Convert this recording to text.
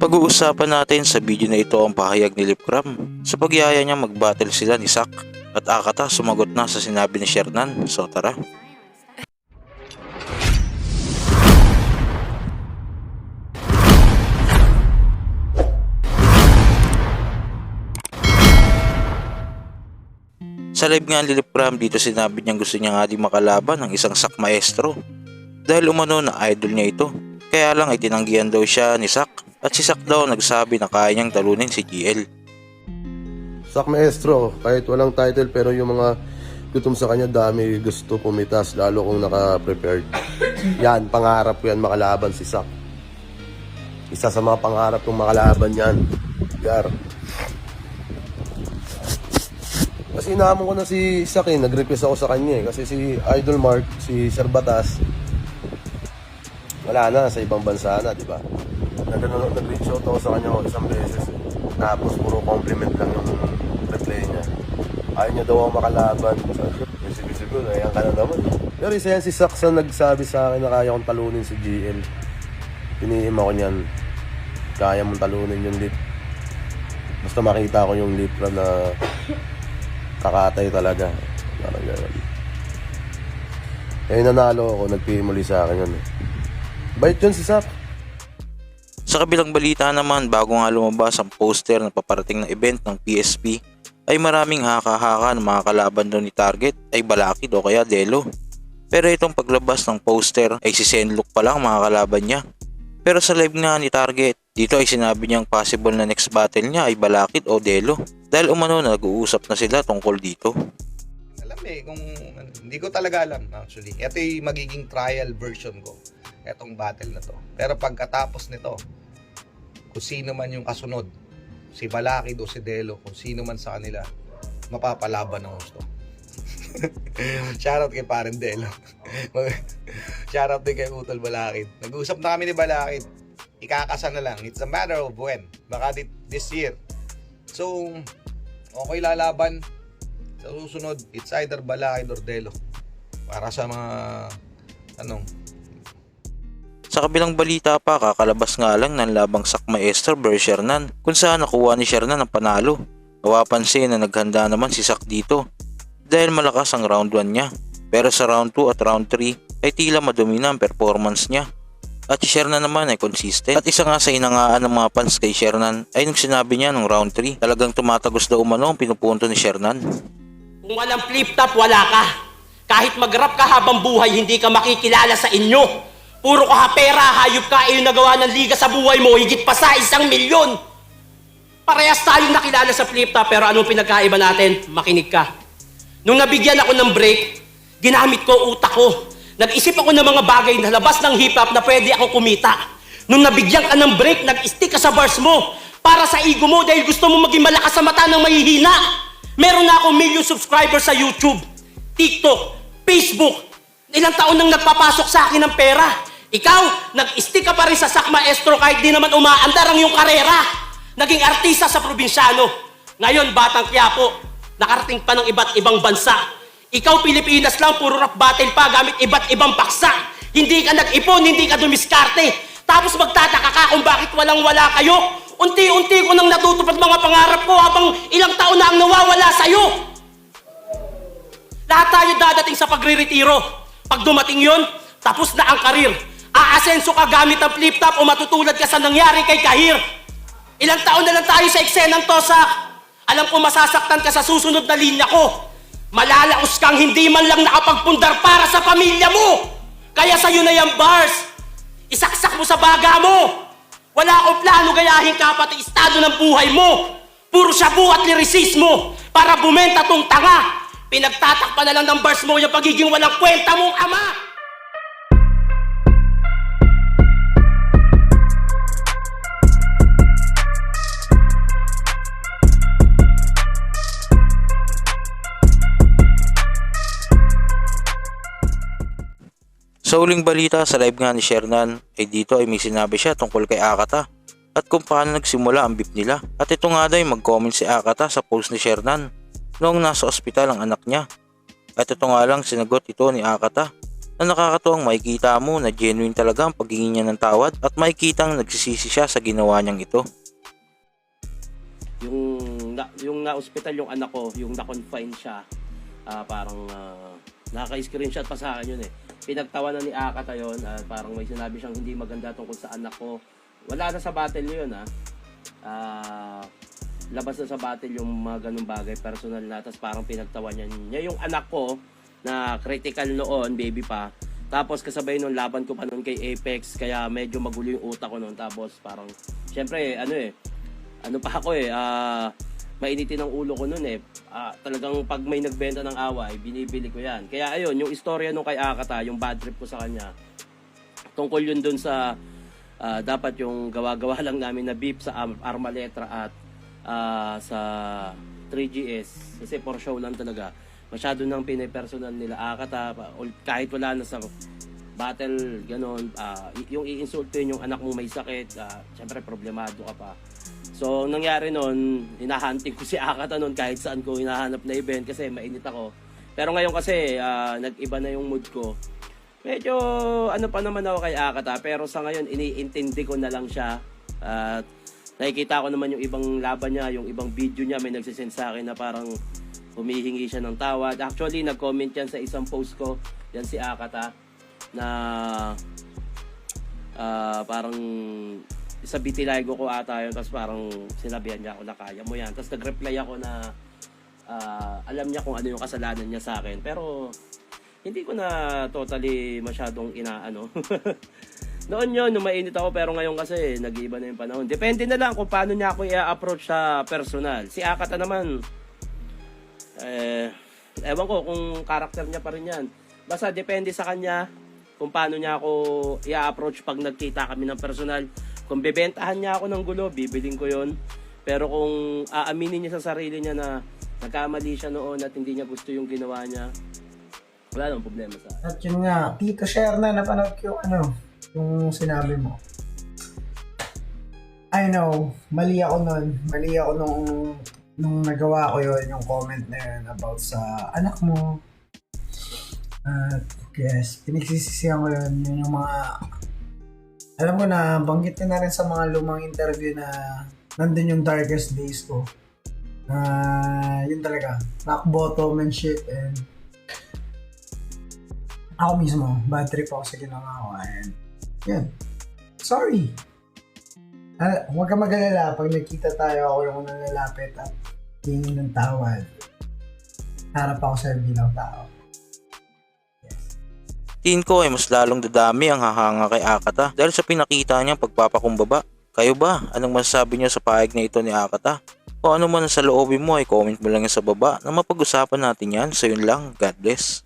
Pag-uusapan natin sa video na ito ang pahayag ni Lipcram sa pagyaya niya mag-battle sila ni Sak at Akata sumagot na sa sinabi ni Shernan. So tara. Sa live nga ni Lipcram dito sinabi niyang gusto niya nga di makalaban ng isang sak maestro dahil umano na idol niya ito. Kaya lang ay tinanggihan daw siya ni Sak at si Sak daw nagsabi na kaya niyang talunin si GL. Sak maestro, kahit walang title pero yung mga gutom sa kanya dami gusto pumitas lalo kung naka-prepared. yan, pangarap ko yan makalaban si Sak. Isa sa mga pangarap kong makalaban yan. Gar. Kasi inaamon ko na si Sak eh, nag-request ako sa kanya eh. Kasi si Idol Mark, si Sir Batas, wala na, sa ibang bansa na, di ba? Nag- Nag-reach out ako sa kanya isang beses. Tapos puro compliment lang yung reply niya. Ayaw niya daw ako makalaban. Bisig-bisig ayan ka na naman. Pero isa yan si Saksa nagsabi sa akin na kaya kong talunin si GL. Piniim ako niyan. Kaya mong talunin yung lip. Basta makita ko yung lip na kakatay talaga. Parang gano'n. Eh, nanalo ako, nagpimuli sa akin yun. Bait yun si Sak. Sa kabilang balita naman bago nga lumabas ang poster na paparating na event ng PSP ay maraming haka-haka ng mga kalaban doon ni Target ay Balakid o kaya Delo. Pero itong paglabas ng poster ay si Senlook pa lang mga kalaban niya. Pero sa live nga ni Target, dito ay sinabi niyang possible na next battle niya ay Balakid o Delo. Dahil umano na nag-uusap na sila tungkol dito. alam eh, kung hindi ko talaga alam actually. Ito yung magiging trial version ko. Etong battle na to. Pero pagkatapos nito, kung sino man yung kasunod, si Balakid o si Delo, kung sino man sa kanila, mapapalaban ng gusto. Shoutout kay Paren Delo. Shoutout din kay Utol Balakid. Nag-usap na kami ni Balakid. Ikakasa na lang. It's a matter of when. Baka this year. So, okay lalaban. Sa susunod, it's either Balakid or Delo. Para sa mga, anong, Sa kabilang balita pa, kakalabas nga lang ng labang sak maestro versus Shernan kung saan nakuha ni Shernan ang panalo. Nawapansin na naghanda naman si Sak dito dahil malakas ang round 1 niya. Pero sa round 2 at round 3 ay tila madumina ang performance niya. At si Shernan naman ay consistent. At isa nga sa inangaan ng mga fans kay Shernan ay nung sinabi niya nung round 3 talagang tumatagos daw umano ang pinupunto ni Shernan. Kung walang flip-top, wala ka. Kahit mag-rap ka habang buhay, hindi ka makikilala sa inyo. Puro ka pera, hayop ka, eh, yung nagawa ng liga sa buhay mo, higit pa sa isang milyon. Parehas tayong nakilala sa flip-top, pero anong pinagkaiba natin? Makinig ka. Nung nabigyan ako ng break, ginamit ko utak ko. Nag-isip ako ng mga bagay na labas ng hip-hop na pwede ako kumita. Nung nabigyan ka ng break, nag-stick ka sa bars mo para sa ego mo dahil gusto mo maging malakas sa mata ng mahihina. Meron na akong million subscribers sa YouTube, TikTok, Facebook. Ilang taon nang nagpapasok sa akin ng pera. Ikaw, nag-stick ka pa rin sa Sak Maestro kahit di naman umaandar ang iyong karera. Naging artista sa probinsyano. Ngayon, batang Quiapo, nakarating pa ng iba't ibang bansa. Ikaw, Pilipinas lang, puro rap battle pa gamit iba't ibang paksa. Hindi ka nag-ipon, hindi ka dumiskarte. Tapos magtataka ka kung bakit walang-wala kayo. Unti-unti ko nang natutupad mga pangarap ko habang ilang taon na ang nawawala sa'yo. Lahat tayo dadating sa pagre-retiro. Pag dumating yon, tapos na ang karir. Aasenso ka gamit ang flip-top o matutulad ka sa nangyari kay Kahir. Ilang taon na lang tayo sa eksenang tosak. Alam ko masasaktan ka sa susunod na linya ko. Malalaos kang hindi man lang nakapagpundar para sa pamilya mo. Kaya sa'yo na yung bars. Isaksak mo sa baga mo. Wala akong plano gayahin ka pati estado ng buhay mo. Puro shabu at lirisismo para bumenta tong tanga. Pinagtatakpan na lang ng bars mo yung pagiging walang kwenta mong ama. Sa uling balita sa live nga ni Shernan ay dito ay may sinabi siya tungkol kay Akata at kung paano nagsimula ang beef nila. At ito nga daw mag-comment si Akata sa post ni Shernan noong nasa ospital ang anak niya. At ito nga lang sinagot ito ni Akata na nakakatuwang makikita mo na genuine talaga ang paghingi niya ng tawad at makikita ang nagsisisi siya sa ginawa niyang ito. yung na, yung na-hospital yung anak ko, yung na-confine siya, ah, parang uh, naka-screenshot pa sa akin yun eh. Pinagtawanan ni Akata yun, at parang may sinabi siyang hindi maganda tungkol sa anak ko. Wala na sa battle yun ha. Ah, labas na sa battle yung mga ganung bagay, personal na, tapos parang pinagtawan niya, yung anak ko na critical noon, baby pa. Tapos kasabay nung laban ko pa noon kay Apex, kaya medyo magulo yung utak ko noon. Tapos parang, syempre, ano eh, ano pa ako eh, ah, mainitin ang ulo ko noon eh. Ah, talagang pag may nagbenta ng away, binibili ko yan. Kaya ayun, yung istorya nung kay Akata, yung bad trip ko sa kanya, tungkol yun dun sa ah, dapat yung gawa-gawa lang namin na beef sa Ar- Armaletra at ah, sa 3GS kasi for show lang talaga masyado nang pinipersonal nila Akata kahit wala na sa battle ganon ah, y- yung iinsultuin yung anak mo may sakit ah, syempre problemado ka pa so ang nangyari noon hinahunting ko si Akata noon kahit saan ko hinahanap na event kasi mainit ako. Pero ngayon kasi ah, nag-iba na yung mood ko. Medyo ano pa naman ako kay Akata pero sa ngayon iniintindi ko na lang siya. At nakikita ko naman yung ibang laban niya yung ibang video niya may nagsisend sa akin na parang humihingi siya ng tawad actually nag-comment yan sa isang post ko yan si Akata na ah, parang sa Bitilago ko ata yun tapos parang sinabihan niya ako na kaya mo yan tapos nag-reply ako na ah, alam niya kung ano yung kasalanan niya sa akin pero hindi ko na totally masyadong inaano. Noon yun, nung mainit ako, pero ngayon kasi, nag-iiba na yung panahon. Depende na lang kung paano niya ako i-approach sa personal. Si Akata naman, eh, ewan ko kung karakter niya pa rin yan. Basta depende sa kanya kung paano niya ako i-approach pag nagkita kami ng personal. Kung bebentahan niya ako ng gulo, bibiling ko yon. Pero kung aaminin niya sa sarili niya na nagkamali siya noon at hindi niya gusto yung ginawa niya, wala namang problema sa akin. At yun nga, Tito Share na napanood ko yung ano, yung sinabi mo. I know, mali ako nun. Mali ako nung, nung nagawa ko yun, yung comment na yun about sa anak mo. At yes, pinagsisisihan ko yun. Yun yung mga, alam ko na, banggit ko na rin sa mga lumang interview na nandun yung darkest days ko. Na yun talaga, rock bottom and shit and ako mismo, bad trip ako sa ginawa ko and yun. Sorry. Ah, huwag ka mag-alala pag nagkita tayo ako lang nalalapit at tingin ng tawad. Harap ako sa bilang tao. Tiin ko ay mas lalong dadami ang hahanga kay Akata dahil sa pinakita niyang pagpapakumbaba. Kayo ba? Anong masasabi niyo sa pahayag na ito ni Akata? O ano man sa loobin mo ay comment mo lang sa baba na mapag-usapan natin yan. So yun lang. God bless.